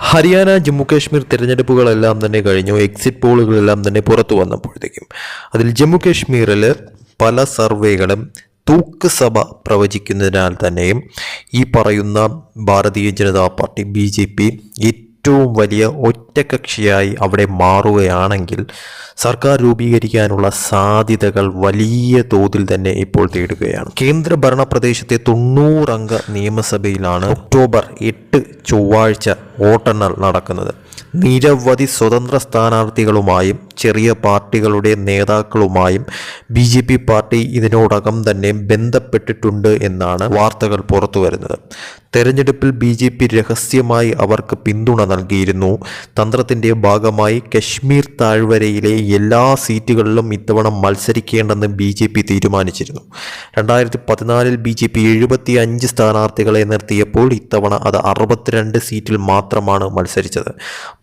ഹരിയാന ജമ്മു കാശ്മീർ തിരഞ്ഞെടുപ്പുകളെല്ലാം തന്നെ കഴിഞ്ഞു. എക്സിറ്റ് പോളുകളെല്ലാം തന്നെ പുറത്തു വന്നപ്പോഴത്തേക്കും അതിൽ ജമ്മു കാശ്മീരിൽ പല സർവേകളും തൂക്ക് സഭ പ്രവചിക്കുന്നതിനാൽ തന്നെയും ഈ പറയുന്ന Bharatiya Janata Party B J P ഏറ്റവും വലിയ ഒറ്റകക്ഷിയായി അവിടെ മാറുകയാണെങ്കിൽ സർക്കാർ രൂപീകരിക്കാനുള്ള സാധ്യതകൾ വലിയ തോതിൽ തന്നെ ഇപ്പോൾ തേടുകയാണ്. കേന്ദ്ര ഭരണ പ്രദേശത്തെ തൊണ്ണൂറംഗ നിയമസഭയിലാണ് ഒക്ടോബർ എട്ട് ചൊവ്വാഴ്ച വോട്ടെണ്ണൽ നടക്കുന്നത്. നിരവധി സ്വതന്ത്ര സ്ഥാനാർത്ഥികളുമായും ചെറിയ പാർട്ടികളുടെ നേതാക്കളുമായും ബി ജെ പി പാർട്ടി ഇതിനോടകം തന്നെ ബന്ധപ്പെട്ടിട്ടുണ്ട് എന്നാണ് വാർത്തകൾ പുറത്തു വരുന്നത് തെരഞ്ഞെടുപ്പിൽ ബി ജെ പി രഹസ്യമായി അവർക്ക് പിന്തുണ നൽകിയിരുന്നു. തന്ത്രത്തിന്റെ ഭാഗമായി കശ്മീർ താഴ്വരയിലെ എല്ലാ സീറ്റുകളിലും ഇത്തവണ മത്സരിക്കേണ്ടെന്ന് ബി ജെ പി തീരുമാനിച്ചിരുന്നു. രണ്ടായിരത്തി പതിനാലിൽ ബി ജെ പി എഴുപത്തി അഞ്ച് സ്ഥാനാർത്ഥികളെ നിർത്തിയപ്പോൾ ഇത്തവണ അത് അറുപത്തിരണ്ട് സീറ്റിൽ മാത്രമാണ് മത്സരിച്ചത്.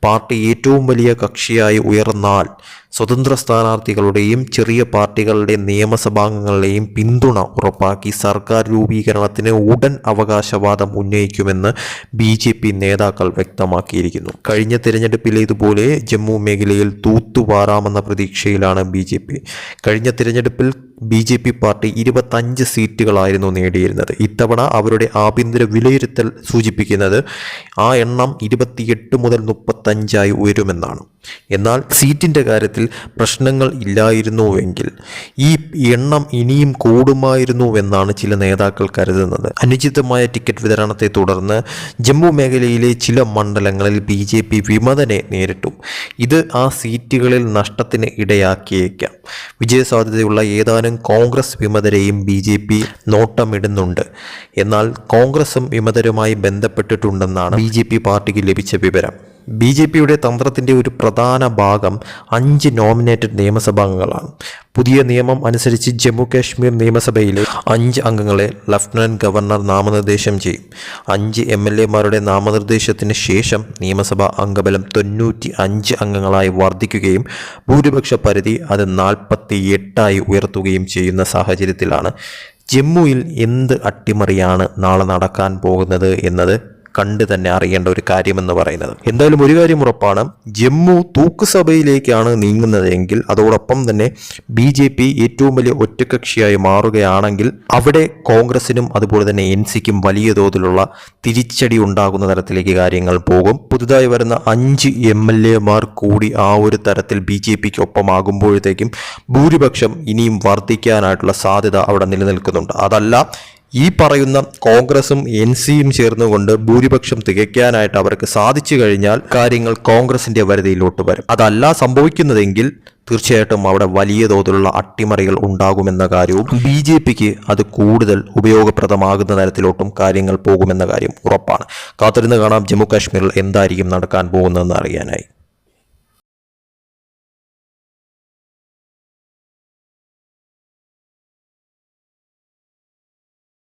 പാർട്ടി ഏറ്റവും വലിയ കക്ഷിയായി ഉയർന്നാൽ സ്വതന്ത്ര സ്ഥാനാർത്ഥികളുടെയും ചെറിയ പാർട്ടികളുടെ നിയമസഭാംഗങ്ങളുടെയും പിന്തുണ ഉറപ്പാക്കി സർക്കാർ രൂപീകരണത്തിന് ഉടൻ അവകാശവാദം ഉന്നയിക്കുമെന്ന് ബി നേതാക്കൾ വ്യക്തമാക്കിയിരിക്കുന്നു. കഴിഞ്ഞ തിരഞ്ഞെടുപ്പിലേതുപോലെ ജമ്മു മേഖലയിൽ തൂത്തുപാറാമെന്ന പ്രതീക്ഷയിലാണ് ബി കഴിഞ്ഞ തിരഞ്ഞെടുപ്പിൽ ബി ജെ പി പാർട്ടി ഇരുപത്തഞ്ച് സീറ്റുകളായിരുന്നു നേടിയിരുന്നത്. ഇത്തവണ അവരുടെ ആഭ്യന്തര വിലയിരുത്തൽ സൂചിപ്പിക്കുന്നത് ആ എണ്ണം ഇരുപത്തിയെട്ട് മുതൽ മുപ്പത്തഞ്ചായി ഉയരുമെന്നാണ്. എന്നാൽ സീറ്റിന്റെ കാര്യത്തിൽ പ്രശ്നങ്ങൾ ഇല്ലായിരുന്നുവെങ്കിൽ ഈ എണ്ണം ഇനിയും കൂടുമായിരുന്നുവെന്നാണ് ചില നേതാക്കൾ കരുതുന്നത്. അനുചിതമായ ടിക്കറ്റ് വിതരണത്തെ തുടർന്ന് ജമ്മു മേഖലയിലെ ചില മണ്ഡലങ്ങളിൽ ബി ജെ പി വിമതനെ നേരിട്ടു. ഇത് ആ സീറ്റുകളിൽ നഷ്ടത്തിന് ഇടയാക്കിയേക്കാം. വിജയസാധ്യതയുള്ള ഏതാനും കോൺഗ്രസ് വിമതരെയും ബി ജെ പി നോട്ടമിടുന്നുണ്ട്. എന്നാൽ കോൺഗ്രസും വിമതരുമായി ബന്ധപ്പെട്ടിട്ടുണ്ടെന്നാണ് ബി ജെ പി പാർട്ടിക്ക് ലഭിച്ച വിവരം. ബി ജെ പിയുടെ തന്ത്രത്തിന്റെ ഒരു പ്രധാന ഭാഗം അഞ്ച് നോമിനേറ്റഡ് നിയമസഭാംഗങ്ങളാണ്. പുതിയ നിയമം അനുസരിച്ച് ജമ്മു കാശ്മീർ നിയമസഭയിലെ അഞ്ച് അംഗങ്ങളെ ലഫ്റ്റനന്റ് ഗവർണർ നാമനിർദ്ദേശം ചെയ്യും. അഞ്ച് എം എൽ എമാരുടെ നാമനിർദ്ദേശത്തിന് ശേഷം നിയമസഭാ അംഗബലം തൊണ്ണൂറ്റി അഞ്ച് അംഗങ്ങളായി വർദ്ധിക്കുകയും ഭൂരിപക്ഷ പരിധി അത് നാൽപ്പത്തി എട്ടായി ഉയർത്തുകയും ചെയ്യുന്ന സാഹചര്യത്തിലാണ്. ജമ്മുവിൽ എന്ത് അട്ടിമറിയാണ് നാളെ നടക്കാൻ പോകുന്നത് എന്നത് കണ്ട് തന്നെ അറിയേണ്ട ഒരു കാര്യമെന്ന് പറയുന്നത്. എന്തായാലും ഒരു കാര്യം ഉറപ്പാണ് ജമ്മു തൂക്കുസഭയിലേക്കാണ് നീങ്ങുന്നതെങ്കിൽ അതോടൊപ്പം തന്നെ ബി ജെ പി ഏറ്റവും വലിയ ഒറ്റകക്ഷിയായി മാറുകയാണെങ്കിൽ അവിടെ കോൺഗ്രസിനും അതുപോലെ തന്നെ എൻ സിക്കും വലിയ തോതിലുള്ള തിരിച്ചടി ഉണ്ടാകുന്ന തരത്തിലേക്ക് കാര്യങ്ങൾ പോകും. പുതുതായി വരുന്ന അഞ്ച് എം എൽ എമാർ കൂടി ആ ഒരു തരത്തിൽ ബി ജെ പിക്ക് ഒപ്പമാകുമ്പോഴത്തേക്കും ഭൂരിപക്ഷം ഇനിയും വർദ്ധിക്കാനായിട്ടുള്ള സാധ്യത അവിടെ നിലനിൽക്കുന്നുണ്ട്. അതല്ല ഈ പറയുന്ന കോൺഗ്രസും എൻ സിയും ചേർന്നുകൊണ്ട് ഭൂരിപക്ഷം തികയ്ക്കാനായിട്ട് അവർക്ക് സാധിച്ചു കഴിഞ്ഞാൽ കാര്യങ്ങൾ കോൺഗ്രസിന്റെ വരുതിയിലോട്ട് വരും. അതല്ല സംഭവിക്കുന്നതെങ്കിൽ തീർച്ചയായിട്ടും അവിടെ വലിയ തോതിലുള്ള അട്ടിമറികൾ ഉണ്ടാകുമെന്ന കാര്യവും ബി ജെ പിക്ക് അത് കൂടുതൽ ഉപയോഗപ്രദമാകുന്ന തരത്തിലോട്ടും കാര്യങ്ങൾ പോകുമെന്ന കാര്യം ഉറപ്പാണ്. കാത്തിരുന്ന് കാണാം ജമ്മു കാശ്മീരിൽ എന്തായിരിക്കും നടക്കാൻ പോകുന്നതെന്ന് അറിയാനായി.